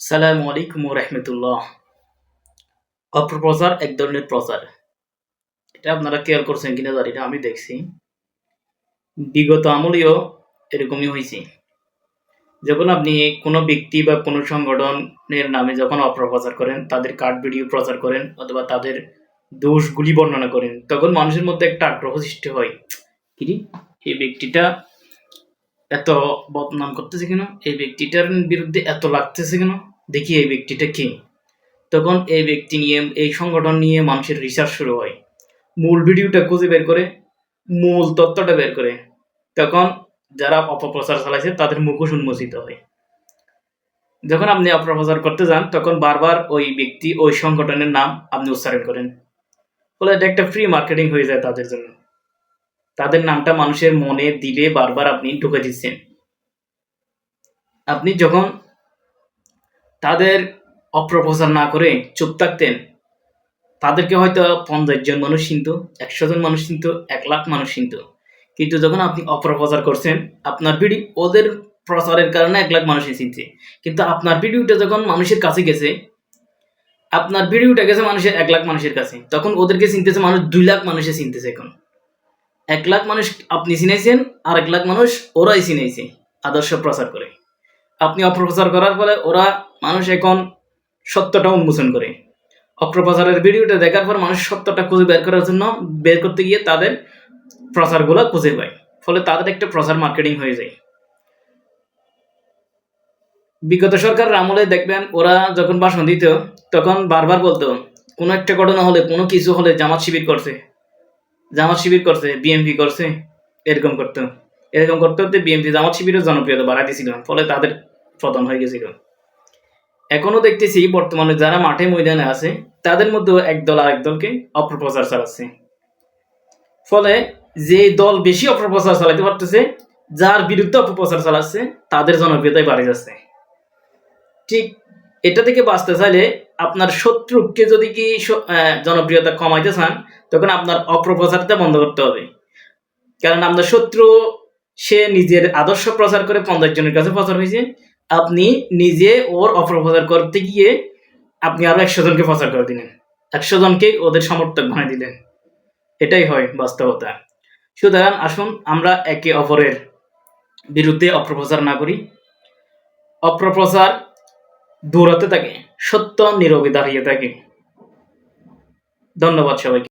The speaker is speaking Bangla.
সালামু আলাইকুম রহমতুল্লাহ। অপপ্রচার এক ধরনের প্রচার। এটা আপনারা খেয়াল করছেন কিনা জানি না, আমি দেখছি। বিগত আমলেও এরকমই হয়েছে। যখন আপনি কোনো ব্যক্তি বা কোনো সংগঠনের নামে যখন অপপ্রচার করেন, তাদের কার্ড ভিডিও প্রচার করেন অথবা তাদের দোষগুলি বর্ণনা করেন, তখন মানুষের মধ্যে একটা আগ্রহ সৃষ্টি হয়। কি এই ব্যক্তিটা এত বদনাম করতেছে কেন? এই ব্যক্তিটার বিরুদ্ধে এত লাগতেছে কেন? দেখি এই ব্যক্তিটা কে। তখন এই ব্যক্তি নিয়ে, এই সংগঠন নিয়ে মানুষের রিসার্চ শুরু হয়। মূল ভিডিওটা খুঁজে বের করে, মূল তত্ত্বটা বের করে। তখন যারা অপপ্রচার চালাইছে, তাদের মুখোশ উন্মোচিত হয়। যখন আপনি অপপ্রচার করতে যান, তখন বারবার ওই ব্যক্তি, ওই সংগঠনের নাম আপনি উচ্চারণ করেন। ফলে এটা একটা ফ্রি মার্কেটিং হয়ে যায় তাদের জন্য। তাদের নামটা মানুষের মনে, দিলে বারবার আপনি ঢুকে দিচ্ছেন। আপনি যখন তাদের অপপ্রচার না করে চুপ থাকতেন। তাদেরকে হয়তো পঞ্চাশ জন মানুষ চিনতো, একশো জন মানুষ চিনতো, এক লাখ মানুষ চিনতো। কিন্তু যখন আপনি অপপ্রচার করছেন, আপনার ভিডিও ওদের প্রচারের কারণে এক লাখ মানুষই চিনছে। কিন্তু আপনার ভিডিওটা যখন মানুষের কাছে গেছে, আপনার ভিডিওটা গেছে মানুষের এক লাখ মানুষের কাছে। তখন ওদেরকে চিনতেছে মানুষ দুই লাখ মানুষে চিনতেছে এখন। এক লাখ মানুষ আপনি চিনাইছেন আর এক লাখ মানুষ ওরাই চিনাইছে আদর্শ প্রচার করে। আপনি অপপ্রচার করার ফলে ওরা মানুষ এখন সত্যটা উন্মোচন করে। অপপ্রচারের ভিডিওটা দেখার পর মানুষ সত্যটা খুঁজে বের করার জন্য বের করতে গিয়ে তাদের প্রচারগুলো খুঁজে পায়। ফলে তাদের একটা প্রচার মার্কেটিং হয়ে যায়। বিগত সরকারের আমলে দেখবেন, ওরা যখন ভাষণ দিত, তখন বারবার বলতো, কোনো একটা ঘটনা হলে, কোনো কিছু হলে জামাত শিবির করছে। জামাত শিবির করছে বিএমপি করছে, এরকম করতো। এরকম করতে করতে বিএমপি জামাত শিবিরের জনপ্রিয়তা বাড়াই দিয়েছিল ফলে তাদের পতন হয়ে গেছিল এখনও দেখতেছি বর্তমানে যারা মাঠে ময়দানে আছে, তাদের মধ্যেও একদল আরেক দলকে অপপ্রচার চালাচ্ছে। ফলে যে দল বেশি অপপ্রচার চালাতে পারতেছে, যার বিরুদ্ধে অপপ্রচার চালাচ্ছে, তাদের জনপ্রিয়তাই বাড়ে যাচ্ছে। ঠিক এটা থেকে বাঁচতে চাইলে আপনার শত্রুকে যদি কি জনপ্রিয়তা কমাইতে চান, তখন আপনার অপপ্রচারটা বন্ধ করতে হবে। কারণ আপনার শত্রু, সে নিজের আদর্শ প্রচার করে পঞ্চাশ জনের কাছে প্রচার হয়েছে আপনি নিজে ওর অপপ্রচার করতে গিয়ে আপনি আরও একশো জনকে প্রচার করে দিলেন। একশো জনকে ওদের সমর্থক বানিয়ে দিলেন। এটাই হয় বাস্তবতা। সুতরাং আসুন আমরা একে অপরের বিরুদ্ধে অপপ্রচার না করি। অপপ্রচার দৌড়াতে থাকে, সত্য নীরবে দাঁড়িয়ে থাকে। ধন্যবাদ সবাইকে।